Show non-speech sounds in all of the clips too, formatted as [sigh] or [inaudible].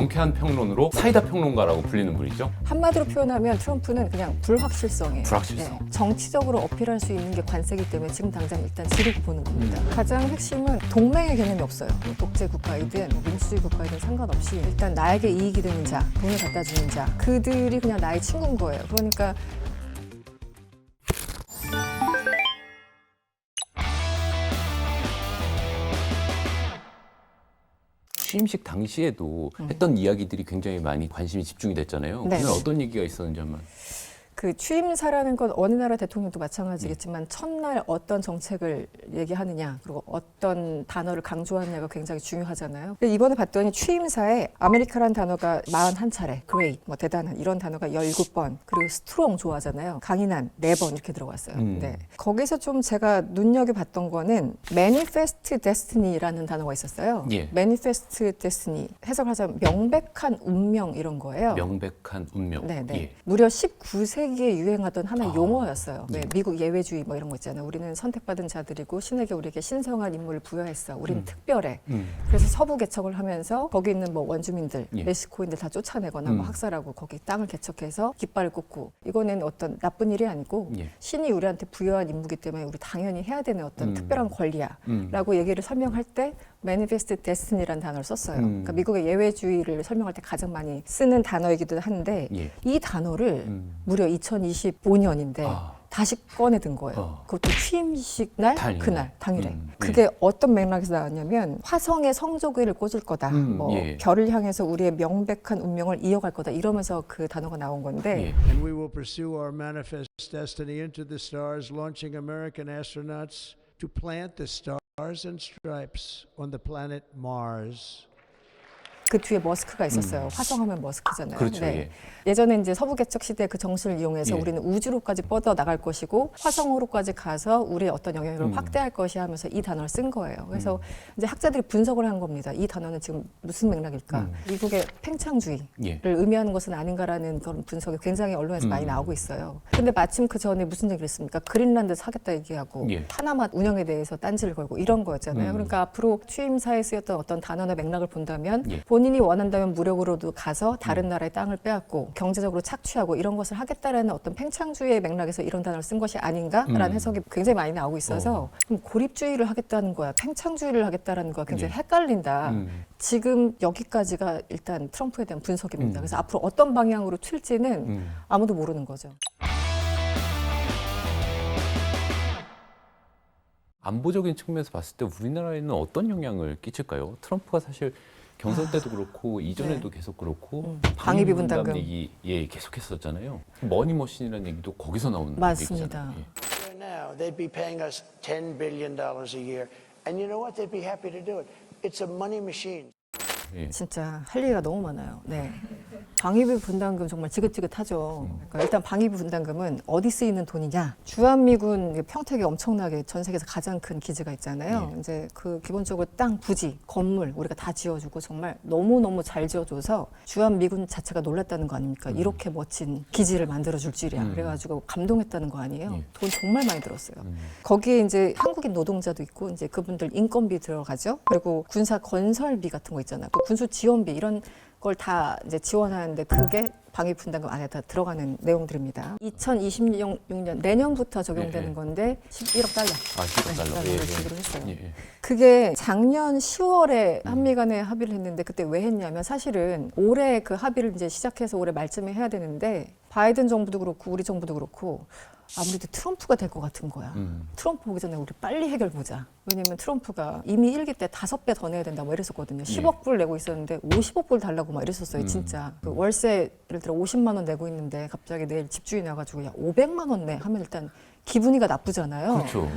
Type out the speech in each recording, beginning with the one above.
명쾌한 평론으로 사이다 평론가라고 불리는 분이죠. 한마디로 표현하면 트럼프는 그냥 불확실성이에요. 불확실성. 네. 정치적으로 어필할 수 있는 게 관세기 때문에 지금 당장 일단 지르고 보는 겁니다. 음. 가장 핵심은 동맹의 개념이 없어요. 뭐 독재 국가이든 뭐 민주주의 국가이든 상관없이 일단 나에게 이익이 되는 자, 돈을 갖다 주는 자, 그들이 그냥 나의 친구인 거예요. 그러니까 취임식 당시에도 했던 이야기들이 굉장히 많이 관심이 집중이 됐잖아요. 음. 네. 그날 어떤 얘기가 있었는지 한번. 그 취임사라는 건 어느 나라 대통령도 마찬가지겠지만 첫날 어떤 정책을 얘기하느냐 그리고 어떤 단어를 강조하느냐가 굉장히 중요하잖아요. 근데 이번에 봤더니 취임사에 아메리카라는 단어가 41차례, great, 뭐 대단한 이런 단어가 17번, 그리고 strong 좋아하잖아요. 강인한 4번 이렇게 들어갔어요. 음. 네. 거기서 좀 제가 눈여겨봤던 거는 manifest destiny라는 단어가 있었어요. 예. manifest destiny 해석하자면 명백한 운명 이런 거예요. 명백한 운명. 네, 네. 예. 무려 19세기 에 유행하던 하나의 아. 용어였어요. 네, 네. 미국 예외주의 뭐 이런 거 있잖아요. 우리는 선택받은 자들이고 신에게 우리에게 신성한 인물을 부여했어. 우리는 음. 특별해. 음. 그래서 서부 개척을 하면서 거기 있는 뭐 원주민들, 예. 멕시코인들 다 쫓아내거나 음. 뭐 학살하고 거기 땅을 개척해서 깃발을 꽂고 이거는 어떤 나쁜 일이 아니고 예. 신이 우리한테 부여한 임무기 때문에 우리 당연히 해야 되는 어떤 음. 특별한 권리야. 음. 라고 얘기를 설명할 때 manifest destiny라는 단어를 썼어요. 음. 그러니까 미국의 예외주의를 설명할 때 가장 많이 쓰는 단어이기도 한데 예. 이 단어를 음. 무려 2025년인데 아. 다시 꺼내든 거예요. 어. 그것도 취임식 날 당일에. 그날 당일에. 음, 그게 어떤 맥락에서 나왔냐면 화성에 성조기를 꽂을 거다. 음, 뭐 예. 별을 향해서 우리의 명백한 운명을 이어갈 거다. 이러면서 그 단어가 나온 건데 예. And we will pursue our manifest destiny into the stars, launching American astronauts to plant the stars and stripes on the planet Mars. 그 뒤에 머스크가 있었어요. 음. 화성하면 머스크잖아요. 그렇죠. 네. 예. 예전에 이제 서부 개척 시대 그 정신을 이용해서 예. 우리는 우주로까지 뻗어 나갈 것이고 화성으로까지 가서 우리의 어떤 영향력을 음. 확대할 것이 하면서 이 단어를 쓴 거예요. 그래서 이제 학자들이 분석을 한 겁니다. 이 단어는 지금 무슨 맥락일까? 음. 미국의 팽창주의를 예. 의미하는 것은 아닌가라는 그런 분석이 굉장히 언론에서 많이 음. 나오고 있어요. 근데 마침 그 전에 무슨 얘기를 했습니까? 그린란드 사겠다 얘기하고 예. 파나마 운영에 대해서 딴지를 걸고 이런 거였잖아요. 음. 그러니까 앞으로 취임사에 쓰였던 어떤 단어나 맥락을 본다면 예. 본 인이 원한다면 무력으로도 가서 다른 음. 나라의 땅을 빼앗고 경제적으로 착취하고 이런 것을 하겠다라는 어떤 팽창주의의 맥락에서 이런 단어를 쓴 것이 아닌가라는 음. 해석이 굉장히 많이 나오고 있어서 그럼 고립주의를 하겠다는 거야, 팽창주의를 하겠다라는 거야 굉장히 예. 헷갈린다. 음. 지금 여기까지가 일단 트럼프에 대한 분석입니다. 음. 그래서 앞으로 어떤 방향으로 튈지는 음. 아무도 모르는 거죠. 안보적인 측면에서 봤을 때 우리나라에는 어떤 영향을 끼칠까요? 트럼프가 사실 경선 때도 그렇고 이전에도 계속 그렇고 아, 네. 음, 방위비 분담금. 얘기 예 계속했었잖아요. 머니머신이라는 얘기도 거기서 나오는 맞습니다. 얘기잖아요. 예. Right now, they'd be paying us $10 billion a year. And you know what? They'd be happy to do it. It's a money machine. 예. 진짜 할 얘기가 너무 많아요. 네. 방위비 분담금 정말 지긋지긋하죠. 그러니까 일단 방위비 분담금은 어디 쓰이는 돈이냐? 주한미군 평택에 엄청나게 전 세계에서 가장 큰 기지가 있잖아요. 예. 이제 그 기본적으로 땅, 부지, 건물 우리가 다 지어주고 정말 너무 너무 잘 지어줘서 주한미군 자체가 놀랐다는 거 아닙니까? 이렇게 멋진 기지를 만들어 줄 줄이야. 음. 그래가지고 감동했다는 거 아니에요? 예. 돈 정말 많이 들었어요. 음. 거기에 이제 한국인 노동자도 있고 이제 그분들 인건비 들어가죠. 그리고 군사 건설비 같은 거 있잖아요. 또 군수 지원비 이런 걸 다 이제 지원하는데 그게 방위 분담금 안에 다 들어가는 내용들입니다. 2026년 내년부터 적용되는 예, 예. 건데 11억 달러. 아, 10억 달러. 예, 걸 예. 주기로 했어요. 예, 예. 그게 작년 10월에 한미 간에 합의를 했는데 그때 왜 했냐면 사실은 올해 그 합의를 이제 시작해서 올해 말쯤에 해야 되는데 바이든 정부도 그렇고 우리 정부도 그렇고 아무래도 트럼프가 될 것 같은 거야. 음. 트럼프 오기 전에 우리 빨리 해결 보자. 왜냐면 트럼프가 이미 일기 때 다섯 배 더 내야 된다 뭐 이랬었거든요. 10억 불 내고 있었는데 50억 불 달라고 막 이랬었어요. 음. 진짜. 그 월세 예를 들어 50만 원 내고 있는데 갑자기 내일 집주인 나가지고 야 500만 원 내 하면 일단 기분이가 나쁘잖아요. 그렇죠.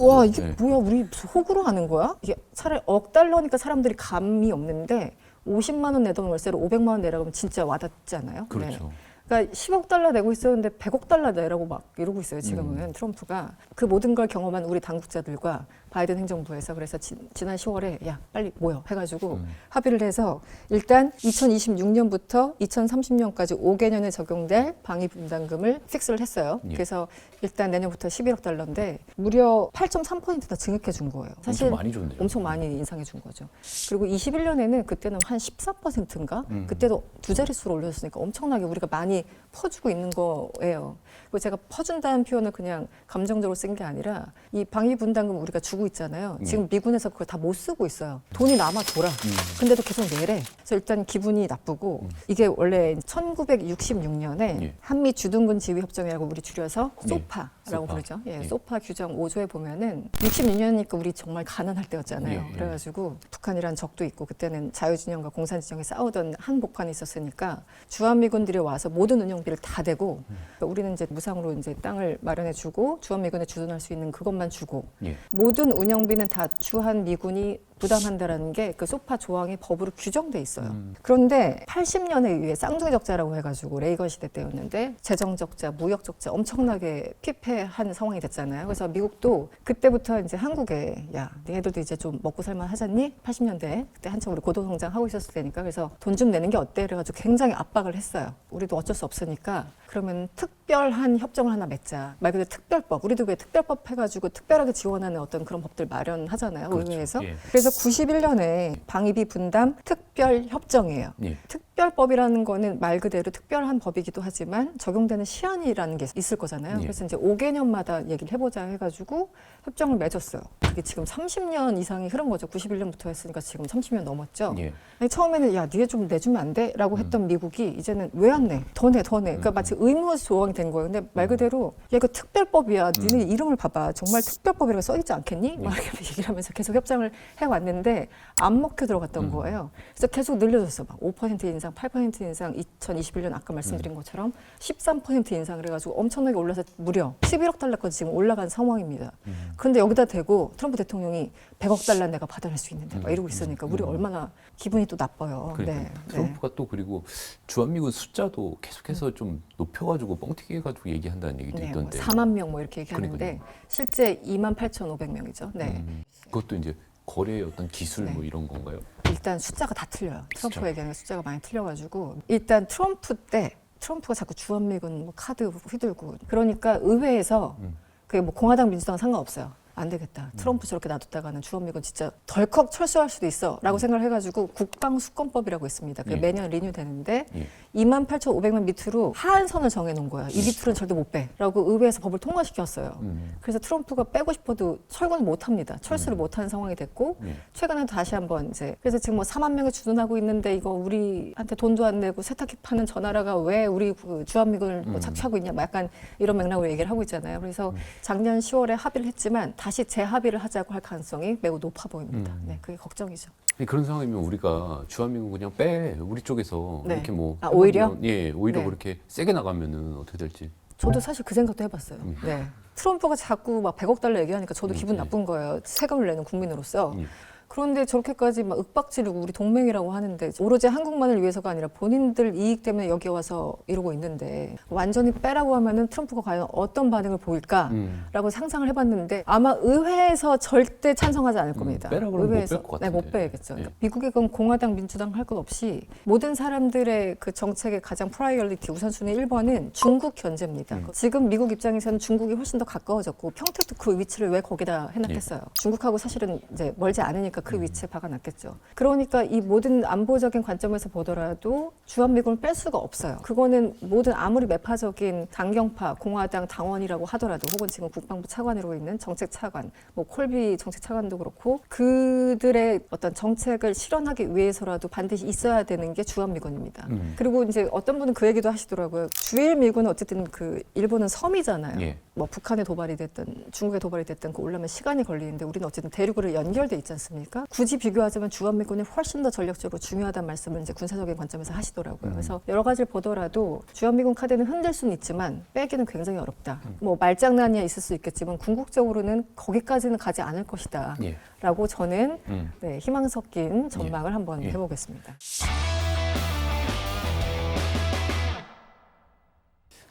와. 이게 예. 뭐야 우리 호구로 하는 거야? 이게 차라리 억 달러니까 사람들이 감이 없는데 50만 원 내던 월세를 500만 원 내라고 하면 진짜 와닿지 않아요? 네. 그렇죠. 그러니까 10억 달러 내고 있었는데 100억 달러 내라고 막 이러고 있어요. 음. 지금은 트럼프가 그 모든 걸 경험한 우리 당국자들과 바이든 행정부에서 그래서 지, 난 10월에 야 빨리 모여 해가지고 음. 합의를 해서 일단 2026년부터 2030년까지 5개년에 적용될 방위 분담금을 픽스를 했어요. 예. 그래서 일단 내년부터 11억 달러인데 무려 8.3%나 증액해 준 거예요. 사실 엄청 많이 줬네요. 엄청 많이 인상해 준 거죠. 그리고 21년에는 그때는 한 14%인가? 음. 그때도 두 자릿수로 올렸으니까 엄청나게 우리가 많이 퍼주고 있는 거예요. 그리고 제가 퍼준다는 표현을 그냥 감정적으로 쓴 게 아니라 이 방위 분담금 우리가 주고 있잖아요. 네. 지금 미군에서 그걸 다 못 쓰고 있어요. 돈이 남아 돌아. 음. 근데도 계속 내래. 그래서 일단 기분이 나쁘고 이게 원래 1966년에 예. 한미 주둔군 지휘 협정이라고 우리 줄여서 예. 소파라고 소파. 부르죠. 예, 예. 소파 규정 5조에 보면은 66년이니까 우리 정말 가난할 때였잖아요. 예, 예. 그래가지고 북한이란 적도 있고 그때는 자유진영과 공산진영이 싸우던 한복판이 있었으니까 주한미군들이 와서 모든 운영비를 다 대고 음. 그러니까 우리는 이제 무상으로 이제 땅을 마련해주고 주한미군에 주둔할 수 있는 그것만 주고 예. 모든 운영비는 다 주한 미군이 부담한다라는 게 그 소파 조항이 법으로 규정돼 있어요. 음. 그런데 80년에 의해 쌍둥이 적자라고 해가지고 레이건 시대 때였는데 재정 적자, 무역 적자 엄청나게 피폐한 상황이 됐잖아요. 그래서 미국도 그때부터 이제 한국에 야, 니네들도 이제 좀 먹고 살만 하잖니? 80년대 그때 한참 우리 고도 성장 하고 있었을 때니까 그래서 돈 좀 내는 게 어때? 그래가지고 굉장히 압박을 했어요. 우리도 어쩔 수 없으니까 그러면 특별한 협정을 하나 맺자. 말 그대로 특별법. 우리도 왜 특별법 해가지고 특별하게 지원하는 어떤 그런 법들 마련하잖아요. 그렇죠. 의회에서. 예. 그래서 91년에 방위비 분담 특 별 협정이에요. 예. 특별법이라는 거는 말 그대로 특별한 법이기도 하지만 적용되는 시한이라는 게 있을 거잖아요. 예. 그래서 이제 5개년마다 얘기를 해보자 해가지고 협정을 맺었어요. 그게 지금 30년 이상이 흐른 거죠. 91년부터 했으니까 지금 30년 넘었죠. 예. 아니, 처음에는 야, 니네 좀 내주면 안 돼? 라고 했던 미국이 이제는 왜 안 내? 더 내, 더 내. 그러니까 마치 의무 조항이 된 거예요. 근데 말 그대로 야, 이거 특별법이야. 니네 이름을 봐봐. 정말 특별법이라고 써있지 않겠니? 막 이렇게 [laughs] 얘기를 하면서 계속 협정을 해왔는데 안 먹혀 들어갔던 거예요. 그래서 계속 늘려줬어. 막 5% 인상, 8% 인상, 2021년 아까 말씀드린 것처럼 13% 인상을 해가지고 엄청나게 올라서 무려 11억 달러까지 지금 올라간 상황입니다. 그런데 여기다 대고 트럼프 대통령이 100억 달러 내가 받아낼 수 있는데 막 이러고 있으니까 우리 얼마나 기분이 또 나빠요. 그러니까 네. 트럼프가 또 그리고 주한미군 숫자도 계속해서 좀 높여가지고 뻥튀기 해가지고 얘기한다는 얘기도 네, 뭐 있던데 4만 명 뭐 이렇게 얘기하는데 그러니까요. 실제 2만 8,500명이죠. 네. 음, 그것도 이제 거래의 어떤 기술 네. 뭐 이런 건가요? 일단 숫자가 다 틀려요. 트럼프가 숫자. 얘기하는 숫자가 많이 틀려가지고 일단 트럼프 때 트럼프가 자꾸 주한미군 뭐 카드 휘둘고 그러니까 의회에서 음. 그게 뭐 공화당 민주당 상관없어요. 안 되겠다. 트럼프 저렇게 놔뒀다가는 주한미군 진짜 덜컥 철수할 수도 있어 라고 생각을 해가지고 국방수권법이라고 있습니다. 그게 예. 매년 리뉴되는데 예. 28,500명 밑으로 하한선을 정해놓은 거야. 이 밑으로는 절대 못 빼라고 의회에서 법을 통과시켰어요. 음. 그래서 트럼프가 빼고 싶어도 철거는 못합니다. 철수를 못하는 상황이 됐고 예. 최근에 다시 한번 이제 그래서 지금 뭐 4만 명이 주둔하고 있는데 이거 우리한테 돈도 안 내고 세탁기 파는 저 나라가 왜 우리 그 주한미군을 뭐 음. 착취하고 있냐 뭐 약간 이런 맥락으로 얘기를 하고 있잖아요. 그래서 작년 10월에 합의를 했지만 다시 재합의를 하자고 할 가능성이 매우 높아 보입니다. 음. 네, 그게 걱정이죠. 그런 상황이면 우리가 주한미군 그냥 빼 우리 쪽에서 네. 이렇게 뭐 아, 오히려? 예 오히려 네. 그렇게 세게 나가면은 어떻게 될지 저도 사실 그 생각도 해봤어요. 음. 네. 트럼프가 자꾸 막 100억 달러 얘기하니까 저도 음, 기분 네. 나쁜 거예요. 세금을 내는 국민으로서. 음. 그런데 저렇게까지 막 윽박지르고 우리 동맹이라고 하는데 오로지 한국만을 위해서가 아니라 본인들 이익 때문에 여기 와서 이러고 있는데 완전히 빼라고 하면은 트럼프가 과연 어떤 반응을 보일까? 음. 라고 상상을 해봤는데 아마 의회에서 절대 찬성하지 않을 겁니다. 음, 빼라고 못 의회에서 뺄것 네, 못. 빼겠죠. 그러니까 예. 미국의 건 공화당, 민주당 할 것 없이 모든 사람들의 그 정책의 가장 프라이어리티 우선순위 1번은 중국 견제입니다. 음. 지금 미국 입장에서는 중국이 훨씬 더 가까워졌고 평택도 그 위치를 왜 거기다 해놨겠어요. 예. 중국하고 사실은 이제 멀지 않으니까 음. 그 위치에 박아놨겠죠. 그러니까 이 모든 안보적인 관점에서 보더라도 주한미군을 뺄 수가 없어요. 그거는 모든 아무리 매파적인 강경파, 공화당 당원이라고 하더라도 혹은 지금 국방부 차관으로 있는 정책 차관, 뭐 콜비 정책 차관도 그렇고 그들의 어떤 정책을 실현하기 위해서라도 반드시 있어야 되는 게 주한미군입니다. 음. 그리고 이제 어떤 분은 그 얘기도 하시더라고요. 주일 미군은 어쨌든 그 일본은 섬이잖아요. 예. 뭐 북한에 도발이 됐든 중국에 도발이 됐든 그 올라면 시간이 걸리는데 우리는 어쨌든 대륙으로 연결돼 있지 않습니까? 굳이 비교하자면 주한미군이 훨씬 더 전력적으로 중요하다는 말씀을 이제 군사적인 관점에서 하시더라고요. 그래서 여러 가지를 보더라도 주한미군 카드는 흔들 수는 있지만 빼기는 굉장히 어렵다. 뭐 말장난이야 있을 수 있겠지만 궁극적으로는 거기까지는 가지 않을 것이다. 예. 라고 저는 음. 네, 희망 섞인 전망을 한번 예. 해보겠습니다.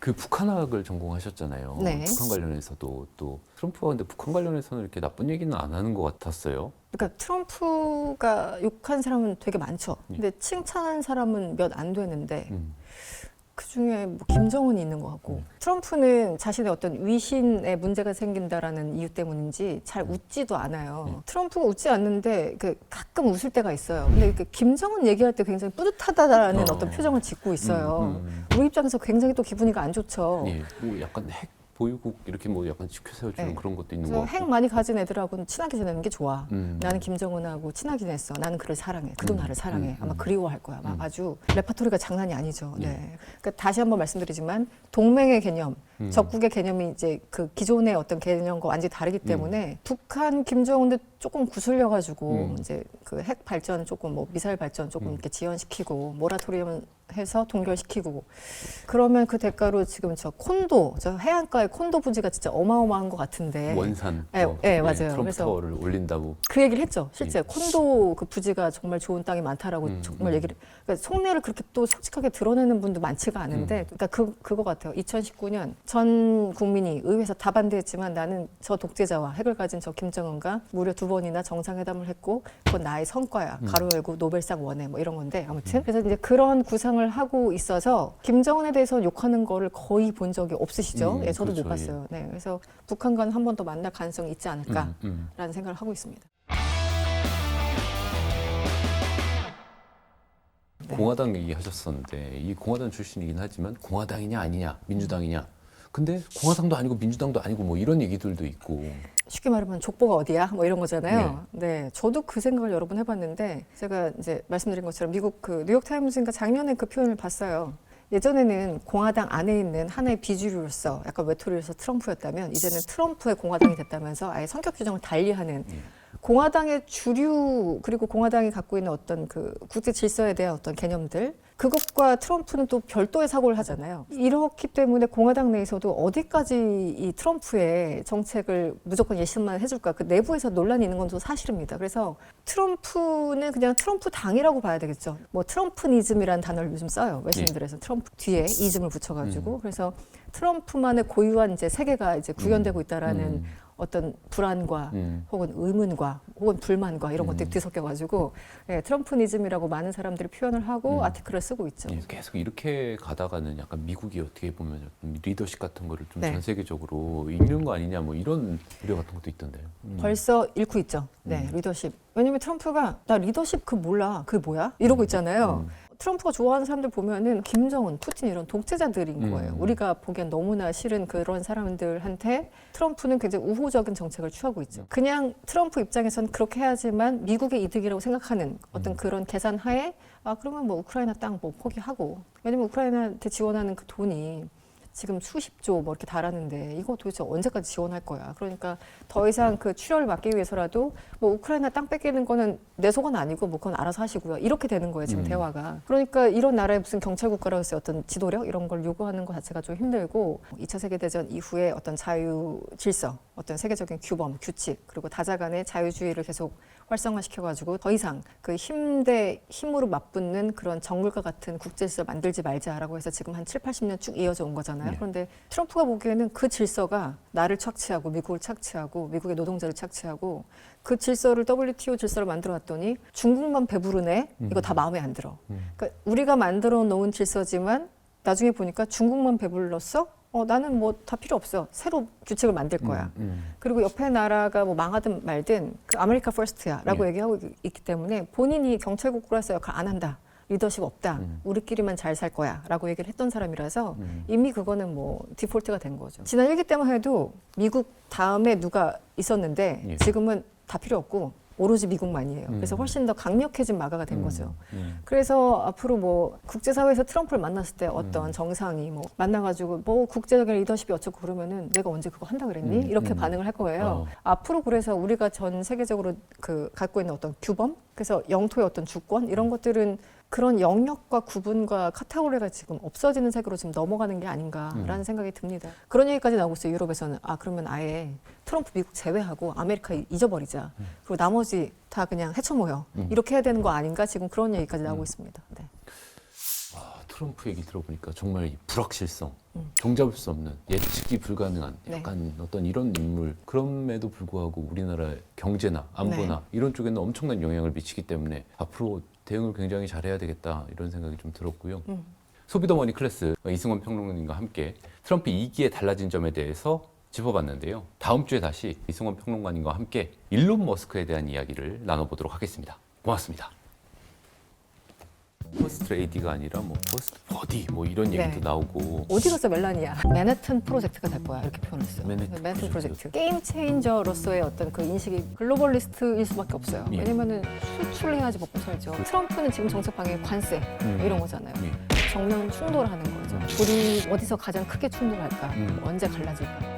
그 북한학을 전공하셨잖아요. 네. 북한 관련해서도 또 트럼프가 근데 북한 관련해서는 이렇게 나쁜 얘기는 안 하는 것 같았어요. 그러니까 트럼프가 욕한 사람은 되게 많죠. 예. 근데 칭찬한 사람은 몇 안 되는데 음. 그 중에 뭐 김정은이 있는 것 같고 트럼프는 자신의 어떤 위신에 문제가 생긴다라는 이유 때문인지 잘 웃지도 않아요. 음. 트럼프가 웃지 않는데 그 가끔 웃을 때가 있어요. 근데 그 김정은 얘기할 때 굉장히 뿌듯하다라는 어. 어. 떤 표정을 짓고 있어요. 음, 음. 우리 입장에서 굉장히 또 기분이가 안 좋죠. 예, 뭐 약간 핵 보유국 이렇게 뭐 약간 지켜 세워주는 네. 그런 것도 있는 같고. 핵 많이 가진 애들하고는 친하게 지내는 게 좋아. 음. 나는 김정은하고 친하게 지냈어. 나는 그를 사랑해. 그도 음, 나를 사랑해. 음, 아마 음. 그리워할 거야. 아마 음. 아주 레파토리가 장난이 아니죠. 예. 네. 그러니까 다시 한번 말씀드리지만 동맹의 개념, 음. 적국의 개념이 이제 그 기존의 어떤 개념과 완전히 다르기 때문에 북한 김정은도 조금 구슬려 가지고 음. 이제 그 핵 발전 조금 뭐 미사일 발전 조금 음. 이렇게 지연시키고 모라토리움 해서 동결시키고 그러면 그 대가로 지금 저 콘도 저 해안가의 콘도 부지가 진짜 어마어마한 것 같은데 원산. 네, 어, 네, 맞아요. 트럼프 그래서- 타워를 올린다고. 그 얘기를 했죠. 실제 예. 콘도 그 부지가 정말 좋은 땅이 많다라고 음, 정말 음. 얘기를. 그러니까 속내를 그렇게 또 솔직하게 드러내는 분도 많지가 않은데, 음. 그러니까 그 그거 같아요. 2019년 전 국민이 의회에서 다 반대했지만 나는 저 독재자와 핵을 가진 저 김정은과 무려 두 번이나 정상회담을 했고 그건 나의 성과야. 음. 가로 열고 노벨상 원해 뭐 이런 건데 아무튼 그래서 이제 그런 구상을 하고 있어서 김정은에 대해서 욕하는 거를 거의 본 적이 없으시죠. 음, 예, 저도 그렇죠. 못 봤어요. 네, 그래서 북한과는 한 번 더 만날 가능성이 있지 않을까라는 음, 음. 생각을 하고 있습니다. 네. 공화당 얘기하셨었는데 이 공화당 출신이긴 하지만 공화당이냐 아니냐 민주당이냐. 근데 공화당도 아니고 민주당도 아니고 뭐 이런 얘기들도 있고. 쉽게 말하면 족보가 어디야? 뭐 이런 거잖아요. 네. 저도 그 생각을 여러 번 해봤는데 제가 이제 말씀드린 것처럼 미국 그 뉴욕타임스인가 작년에 그 표현을 봤어요. 예전에는 공화당 안에 있는 하나의 비주류로서 약간 외톨이로서 트럼프였다면 이제는 트럼프의 공화당이 됐다면서 아예 성격 규정을 달리하는 예. 공화당의 주류 그리고 공화당이 갖고 있는 어떤 그 국제 질서에 대한 어떤 개념들 그것과 트럼프는 또 별도의 사고를 하잖아요. 이렇기 때문에 공화당 내에서도 어디까지 이 트럼프의 정책을 무조건 예시만 해줄까 그 내부에서 논란이 있는 건 또 사실입니다. 그래서 트럼프는 그냥 트럼프 당이라고 봐야 되겠죠. 뭐 트럼프니즘이라는 단어를 요즘 써요. 외신들에서 트럼프 뒤에 이즘을 붙여가지고 그래서 트럼프만의 고유한 이제 세계가 이제 구현되고 있다라는 음. 어떤 불안과 음. 혹은 의문과 혹은 불만과 이런 것들이 음. 뒤섞여가지고 예, 트럼프니즘이라고 많은 사람들이 표현을 하고 음. 아티클을 쓰고 있죠. 예, 계속 이렇게 가다가는 약간 미국이 어떻게 보면 좀 리더십 같은 거를 좀 네. 전 세계적으로 읽는 거 아니냐 뭐 이런 우려 같은 것도 있던데요. 음. 벌써 잃고 있죠. 네, 음. 리더십. 왜냐면 트럼프가 나 리더십 그 몰라. 그게 뭐야? 이러고 있잖아요. 음. 트럼프가 좋아하는 사람들 보면은 김정은, 푸틴 이런 독재자들인 음. 거예요. 우리가 보기엔 너무나 싫은 그런 사람들한테 트럼프는 굉장히 우호적인 정책을 취하고 있죠. 그냥 트럼프 입장에선 그렇게 해야지만 미국의 이득이라고 생각하는 어떤 음. 그런 계산 하에 아 그러면 뭐 우크라이나 땅 뭐 포기하고 왜냐면 우크라이나한테 지원하는 그 돈이 지금 수십조 뭐 이렇게 달하는데 이거 도대체 언제까지 지원할 거야. 그러니까 더 이상 그 출혈을 막기 위해서라도 뭐 우크라이나 땅 뺏기는 거는 내 속은 아니고 뭐 그건 알아서 하시고요. 이렇게 되는 거예요 지금 음. 대화가. 그러니까 이런 나라의 무슨 경찰 국가로서의 어떤 지도력 이런 걸 요구하는 것 자체가 좀 힘들고 2차 세계 대전 이후에 어떤 자유 질서, 어떤 세계적인 규범, 규칙 그리고 다자 간의 자유주의를 계속 활성화시켜가지고 더 이상 그 힘대 힘으로 맞붙는 그런 정글과 같은 국제 질서 만들지 말자라고 해서 지금 한 7, 80년 쭉 이어져 온 거잖아요. 네. 그런데 트럼프가 보기에는 그 질서가 나를 착취하고 미국을 착취하고 미국의 노동자를 착취하고 그 질서를 WTO 질서를 만들어 놨더니 중국만 배부르네. 이거 다 마음에 안 들어. 음. 그러니까 우리가 만들어 놓은 질서지만 나중에 보니까 중국만 배불렀어? 어, 나는 뭐 다 필요 없어. 새로 규칙을 만들 거야. 음, 음. 그리고 옆에 나라가 뭐 망하든 말든 그 아메리카 퍼스트야 라고 예. 얘기하고 있- 있기 때문에 본인이 경찰국으로서 역할 안 한다. 리더십 없다. 음. 우리끼리만 잘 살 거야 라고 얘기를 했던 사람이라서 음. 이미 그거는 뭐 디폴트가 된 거죠. 지난 일기 때만 해도 미국 다음에 누가 있었는데 예. 지금은 다 필요 없고 오로지 미국만이에요. 그래서 음. 훨씬 더 강력해진 마가가 된 거죠. 음. 그래서 앞으로 뭐 국제사회에서 트럼프를 만났을 때 어떤 음. 정상이 뭐 만나가지고 뭐 국제적인 리더십이 어쩌고 그러면은 내가 언제 그거 한다 그랬니? 음, 이렇게 음. 반응을 할 거예요. 어. 앞으로 그래서 우리가 전 세계적으로 그 갖고 있는 어떤 규범, 그래서 영토의 어떤 주권 이런 것들은 그런 영역과 구분과 카테고리가 지금 없어지는 세계로 지금 넘어가는 게 아닌가라는 음. 생각이 듭니다. 그런 얘기까지 나오고 있어요. 유럽에서는 아 그러면 아예 트럼프 미국 제외하고 아메리카 잊어버리자. 그리고 나머지 다 그냥 헤쳐모여 음. 이렇게 해야 되는 거 아닌가 지금 그런 얘기까지 나오고 있습니다. 네. 트럼프 얘기 들어보니까 정말 이 불확실성, 음. 종잡을 수 없는 예측이 불가능한 네. 약간 어떤 이런 인물 그럼에도 불구하고 우리나라 경제나 안보나 네. 이런 쪽에는 엄청난 영향을 미치기 때문에 앞으로 대응을 굉장히 잘해야 되겠다 이런 생각이 좀 들었고요. 음. 소비더 머니 클래스 이승원 평론가님과 함께 트럼프 2기에 달라진 점에 대해서 짚어봤는데요. 다음 주에 다시 이승원 평론가님과 함께 일론 머스크에 대한 이야기를 나눠보도록 하겠습니다. 고맙습니다. 포스트 레이디가 아니라 뭐 포스트 버디 뭐 이런 네. 얘기도 나오고 어디 가서 멜라니아 맨해튼 프로젝트가 될 거야 이렇게 표현했어요. 맨해튼 맨해튼 프로젝트. 게임 체인저로서의 어떤 그 인식이 글로벌리스트일 수밖에 없어요. 예. 왜냐면은 수출해야지 먹고 살죠. 트럼프는 지금 정책 방향이 관세 음. 이런 거잖아요. 예. 정면 충돌하는 거죠. 우리 어디서 가장 크게 충돌할까? 음. 언제 갈라질까?